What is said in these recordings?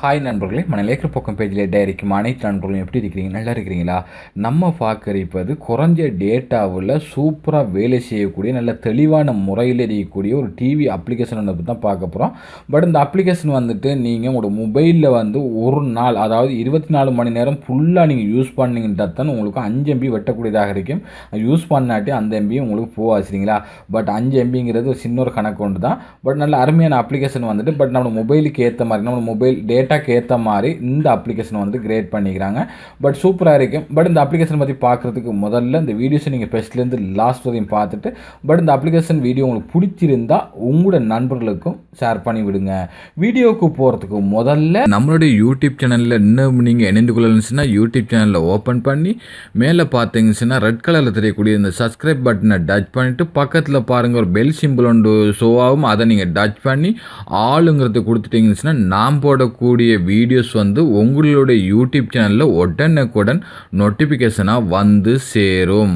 Hi நண்பர்களே மணலேக்கர் பக்கம் பேஜில் டைரிக்கும் அனைத்து நண்பர்களும் எப்படி இருக்கிறீங்க? நல்லா இருக்கிறீங்களா? நம்ம பார்க்கறிப்பது குறைஞ்ச டேட்டாவில் சூப்பராக வேலை செய்யக்கூடிய நல்ல தெளிவான முறையில் இருக்கக்கூடிய ஒரு டிவி அப்ளிகேஷன் ஒன்று தான் பார்க்க போகிறோம் பட் இந்த அப்ளிகேஷன் வந்துட்டு நீங்கள் உங்களோட மொபைலில் வந்து ஒரு நாள் அதாவது இருபத்தி நாலு மணி நேரம் ஃபுல்லாக நீங்கள் யூஸ் பண்ணிங்கன்னா தான் உங்களுக்கு அஞ்சு எம்பி வெட்டக்கூடியதாக இருக்கும். யூஸ் பண்ணாட்டி அந்த எம்பியும் உங்களுக்கு போகாது சரிங்களா பட் அஞ்சு எம்பிங்கிறது ஒரு சின்ன ஒரு கணக்கு ஒன்று தான். பட் நல்ல அருமையான அப்ளிகேஷன் வந்துட்டு பட் நம்ம மொபைலுக்கு ஏற்ற மாதிரி நம்ம மொபைல் டேட் டேட்டாக்கு ஏற்ற மாதிரி இந்த அப்ளிகேஷன் வந்து கிரியேட் பண்ணிக்கிறாங்க. பட் சூப்பராக இருக்கும். பட் இந்த அப்ளிகேஷன் பற்றி பார்க்குறதுக்கு முதல்ல இந்த வீடியோஸை நீங்கள் ஃபஸ்ட்லேருந்து லாஸ்ட் வரையும் பார்த்துட்டு பட் இந்த அப்ளிகேஷன் வீடியோ உங்களுக்கு பிடிச்சிருந்தால் உங்களோட நண்பர்களுக்கும் ஷேர் பண்ணி விடுங்க. வீடியோவுக்கு போகிறதுக்கு முதல்ல நம்மளுடைய யூடியூப் சேனலில் இன்னும் நீங்கள் இணைந்து கொள்ளணுச்சுன்னா யூடியூப் சேனலில் ஓப்பன் பண்ணி மேலே பார்த்தீங்கன்னா ரெட் கலரில் தெரியக்கூடிய இந்த சப்ஸ்கிரைப் பட்டனை டச் பண்ணிவிட்டு பக்கத்தில் பாருங்கள் ஒரு பெல் சிம்பிள் ஒன்று ஷோ ஆகும். அதை நீங்கள் டச் பண்ணி ஆளுங்கிறது கொடுத்துட்டீங்கன்னு நாம் போடக்கூடிய வீடியோஸ் வந்து உங்களுடைய யூடியூப் சேனலில் உடனுக்குடன் நோட்டிஃபிகேஷனாக வந்து சேரும்.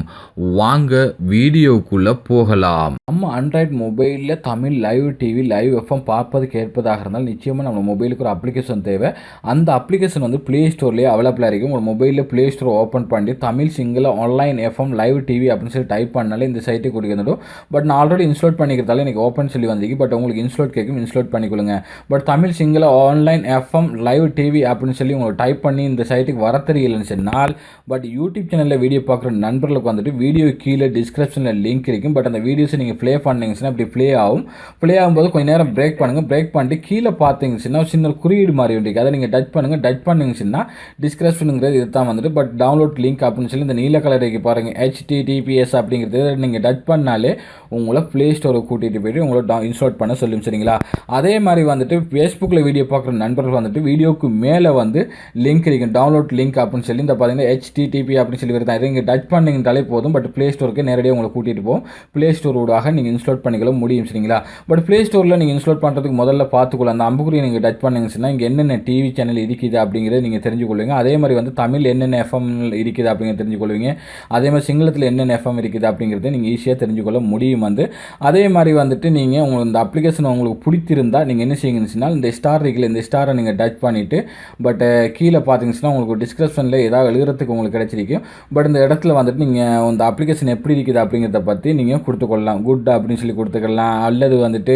வாங்க வீடியோக்குள்ளே போகலாம். நம்ம ஆண்ட்ராய்ட் மொபைலில் Tamil live TV live FM பார்ப்பது கேட்பதாக இருந்தால் நிச்சயமாக நம்ம மொபைலுக்கு ஒரு அப்ளிகேஷன் தேவை. அந்த அப்ளிகேஷன் வந்து ப்ளே ஸ்டோர்லேயே அவைலபிளாக இருக்கும். உங்கள் மொபைலில் ப்ளே ஸ்டோர் ஓப்பன் பண்ணி Tamil single online FM live TV அப்படின்னு சொல்லி டைப் பண்ணாலே இந்த சைட்டை கொடுக்கணும் பட் நான் ஆல்ரெடி இன்ஸ்டால் பண்ணிக்கிறதால எனக்கு ஓப்பன் சொல்லி வந்திருக்கு. பட் உங்களுக்கு இன்ஸ்டால் கேட்கும் இன்ஸ்டால் பண்ணிக்கொள்ளுங்க. But Tamil single online F FM live TV அப்படின்னு சொல்லி உங்களுக்கு டைப் பண்ணி இந்த சைட்டுக்கு வர தெரியலன்னு சொன்னால் பட் யூடியூப் சேனலில் வீடியோ பார்க்குற நண்பர்களுக்கு வந்துட்டு வீடியோ கீழே டிஸ்கிரிப்ஷனில் லிங்க் இருக்கும். பட் அந்த வீடியோஸை நீங்கள் ப்ளே பண்ணிங்கன்னா அப்படி ப்ளே ஆகும். ப்ளே ஆகும்போது கொஞ்சம் நேரம் பிரேக் பண்ணுங்கள் பிரேக் பண்ணிட்டு கீழே பார்த்தீங்கன்னா சின்ன ஒரு குறியீடு மாதிரி இருக்கு. அதை நீங்கள் டச் பண்ணுங்கள் டச் பண்ணிங்கன்னா டிஸ்கிரிப்ஷனுங்கிறது இது தான் வந்துட்டு. பட் டவுன்லோட் லிங்க் அப்படின்னு சொல்லி இந்த நீல கலரைக்கு பாருங்கள் ஹெச்டிடிபிஎஸ் அப்படிங்கிறது. நீங்கள் டச் பண்ணாலே உங்களை ப்ளே ஸ்டோருக்கு கூட்டிகிட்டு போயிட்டு உங்களை டா இன்ஸ்டால் பண்ண சொல்லும் சரிங்களா? அதே மாதிரி வந்துட்டு ஃபேஸ்புக்கில் வீடியோ பார்க்குற நண்பர்கள் வந்துட்டு வீடியோக்கு மேலே வந்து லிங்க் இருக்குது டவுன்லோட் லிங்க் அப்படின்னு சொல்லி இந்த பார்த்தீங்கன்னா ஹெச்டிடிபி அப்படின்னு சொல்லி வருது. இதை நீங்கள் டச் பண்ணிங்கனாலே போதும். பட் ப்ளே ஸ்டோருக்கு நேரடியாக உங்களை கூட்டிகிட்டு போகும் ப்ளே ஸ்டோர் ஊடாக நீங்கள் இன்ஸ்டால் பண்ணிக்கலாம். முடியும் சரிங்களா? பட் ப்ளே ஸ்டோரில் நீங்கள் இன்ஸ்டால் பண்ணுறதுக்கு முதல்ல பார்த்துக்கலாம் அந்த அம்புக்குரிய நீங்கள் டச் பண்ணிங்கன்னா இங்கே என்னென்ன டிவி சேனல் இருக்குது அப்படிங்கிறத நீங்கள் தெரிஞ்சுக்கொள்வீங்க அதே மாதிரி வந்து தமிழ் என்னென்ன எஃப்எம் இருக்குது அப்படிங்கிறத தெரிஞ்சுக்கொள்வீங்க அதே மாதிரி சிங்களத்தில் என்னென்ன எஃப்எம் இருக்குது அப்படிங்கிறத நீங்கள் ஈஸியாக தெரிஞ்சுக்கொள்ள முடியும் வந்து. அதே மாதிரி வந்துட்டு நீங்கள் உங்களுக்கு இந்த அப்ளிகேஷன் உங்களுக்கு பிடித்திருந்தால் நீங்கள் என்ன செய்யுங்கன்னு இந்த ஸ்டார் இருக்குல்ல இந்த ஸ்டாரை நீங்கள் டச் பண்ணிவிட்டு பட்டு கீழே பார்த்தீங்கன்னா உங்களுக்கு டிஸ்கிரிப்ஷனில் ஏதாவது எழுதுறதுக்கு உங்களுக்கு கிடச்சிருக்கும் பட் இந்த இடத்துல வந்துட்டு நீங்கள் இந்த அப்ளிகேஷன் எப்படி இருக்குது அப்படிங்கிறத பற்றி நீங்கள் கொடுத்துக்கொள்ளலாம் குட் அப்படின்னு சொல்லி கொடுத்துக்கலாம். அல்லது வந்துட்டு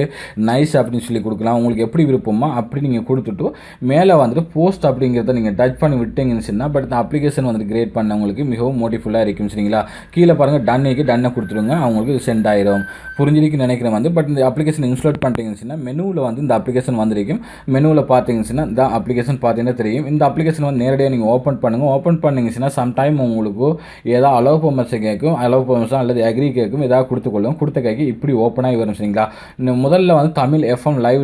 நைஸ் அப்படின்னு சொல்லி கொடுக்கலாம். உங்களுக்கு எப்படி விருப்பமோ அப்படி நீங்கள் கொடுத்துட்டு மேலே வந்துட்டு போஸ்ட் அப்படிங்கிறத நீங்கள் டச் பண்ணி விட்டீங்கன்னு சொன்னால் பட் இந்த அப்ளிகேஷன் வந்துட்டு கிரியேட் பண்ணவங்களுக்கு மிகவும் மோட்டிஃபுல்லாக இருக்கும் சரிங்களா? கீழே பாருங்கள் டன்னைக்கு டன்னை கொடுத்துருங்க. அவங்களுக்கு சென்ட் ஆயிரும். புரிஞ்சிருக்கு நினைக்கிறேன் வந்து பட் இந்த அப்ளிகேஷன் இன்ஸ்டால் பண்ணிட்டீங்கன்னா மெனுவில் வந்து இந்த அப்ளிகேஷன் வந்திருக்கும். மெனுவில் பார்த்தீங்கன்னா இந்த அப்ளிகேஷன் பார்த்தீங்கன்னா தெரியும். இந்த அப்ளிகேஷன் வந்து நேரடியாக நீங்கள் ஓப்பன் பண்ணுங்கள் ஓப்பன் பண்ணிங்கன்னா சம்டைம் உங்களுக்கு ஏதாவது அலோவ் பர்மஸை கேட்கும் அலோவ் பர்மஸா அல்லது அக்ரி கேட்கும் ஏதாவது கொடுத்துக்கொள்ளும் கொடுத்த கைக்கு இப்படி ஓப்பன் ஆகி வரும் சரிங்களா? இன்னும் முதல்ல வந்து Tamil FM live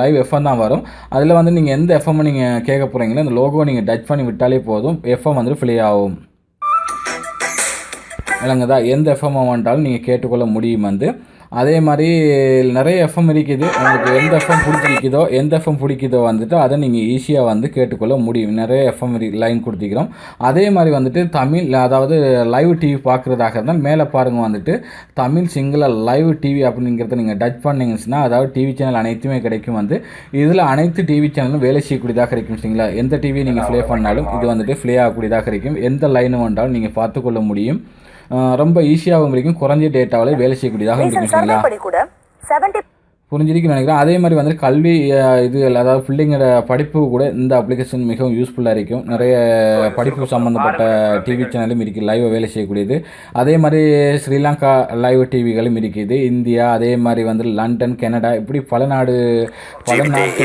live FM தான் வரும். அதில் வந்து நீங்கள் எந்த எஃப்எம் நீங்கள் கேட்க போகிறீங்களோ அந்த லோகோ நீங்கள் டச் பண்ணி விட்டாலே போதும். எஃப்எம் வந்துட்டு ஃப்ளே ஆகும். இல்லைங்கதா எந்த எஃப்எம் வேண்டாலும் நீங்கள் கேட்டுக்கொள்ள முடியும் வந்து. அதே மாதிரி நிறைய எஃப்எம் இருக்குது. உங்களுக்கு எந்த எஃப்எம் பிடிச்சிருக்குதோ எந்த எஃப்எம் பிடிக்குதோ வந்துட்டு அதை நீங்கள் ஈஸியாக வந்து கேட்டுக்கொள்ள முடியும். நிறைய எஃப்எம் லைன் கொடுத்துக்கிறோம் அதே மாதிரி வந்துட்டு தமிழ் அதாவது லைவ் டிவி பார்க்குறதாக இருந்தால் மேலே பாருங்கள் வந்துட்டு தமிழ் சிங்கள லைவ் டிவி அப்படிங்கிறத நீங்கள் டச் பண்ணிங்கன்னா அதாவது டிவி சேனல் அனைத்துமே கிடைக்கும் வந்து. இதில் அனைத்து டிவி சேனலும் வேலை செய்யக்கூடியதாக இருக்கும் சரிங்களா? எந்த டிவியை நீங்கள் ப்ளே பண்ணாலும் இது வந்துட்டு ப்ளே ஆகக்கூடியதாக இருக்கும். எந்த லைனு வந்தாலும் நீங்கள் பார்த்துக்கொள்ள முடியும். ரொம்ப ஈஸியாகவும் இருக்கும் குறைஞ்ச டேட்டாவில் வேலை செய்யக்கூடியதாக இருக்கும் சரிங்களா? புரிஞ்சிருக்கு நினைக்கிறேன். அதே மாதிரி வந்து கல்வி இது அதாவது பிள்ளைங்களோட படிப்பு கூட இந்த அப்ளிகேஷன் மிகவும் யூஸ்ஃபுல்லாக இருக்கும். நிறைய படிப்பு சம்மந்தப்பட்ட டிவி சேனலும் இருக்குது லைவ் வேலை செய்யக்கூடியது. அதே மாதிரி ஸ்ரீலங்கா லைவ் டிவிகளும் இருக்குது. இந்தியா அதே மாதிரி வந்து லண்டன் கனடா இப்படி பல நாடு பல நாட்டு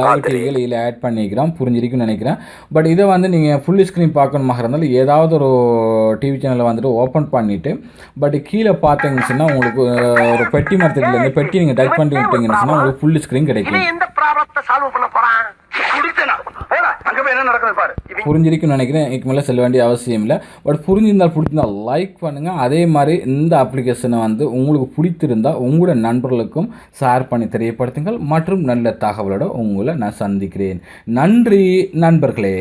லைவ் டிவிகள் இதில் ஆட் பண்ணிக்கிறோம் புரிஞ்சிருக்குன்னு நினைக்கிறேன். பட் இதை வந்து நீங்கள் ஃபுல் ஸ்க்ரீன் பார்க்கணுமாக இருந்தாலும் ஏதாவது ஒரு டிவி சேனலை வந்துட்டு ஓப்பன் பண்ணிவிட்டு பட் கீழே பார்த்தீங்கன்னா உங்களுக்கு ஒரு பெட்டி மரத்தில் இந்த பெட்டி நீங்கள் டைப் பண்ணி விட்டீங்கன்னு சொன்னால் உங்களுக்கு ஃபுல் ஸ்க்ரீன் கிடைக்கும். எந்த ப்ராப்ளத்தை சால்வ் பண்ண போகிறான் அங்கே போய் என்ன நடக்குது பாரு. புரிஞ்சிருக்குன்னு நினைக்கிறேன். இதுக்கு மேலே செல்ல வேண்டிய அவசியம் இல்லை. பட் புரிஞ்சிருந்தால் பிடிச்சிருந்தால் லைக் பண்ணுங்கள் அதே மாதிரி இந்த அப்ளிகேஷனை வந்து உங்களுக்கு பிடித்திருந்தால் உங்களோட நண்பர்களுக்கும் ஷேர் பண்ணி தெரியப்படுத்துங்கள். மற்றும் நல்ல தகவலோட உங்களை நான் சந்திக்கிறேன். நன்றி நண்பர்களே.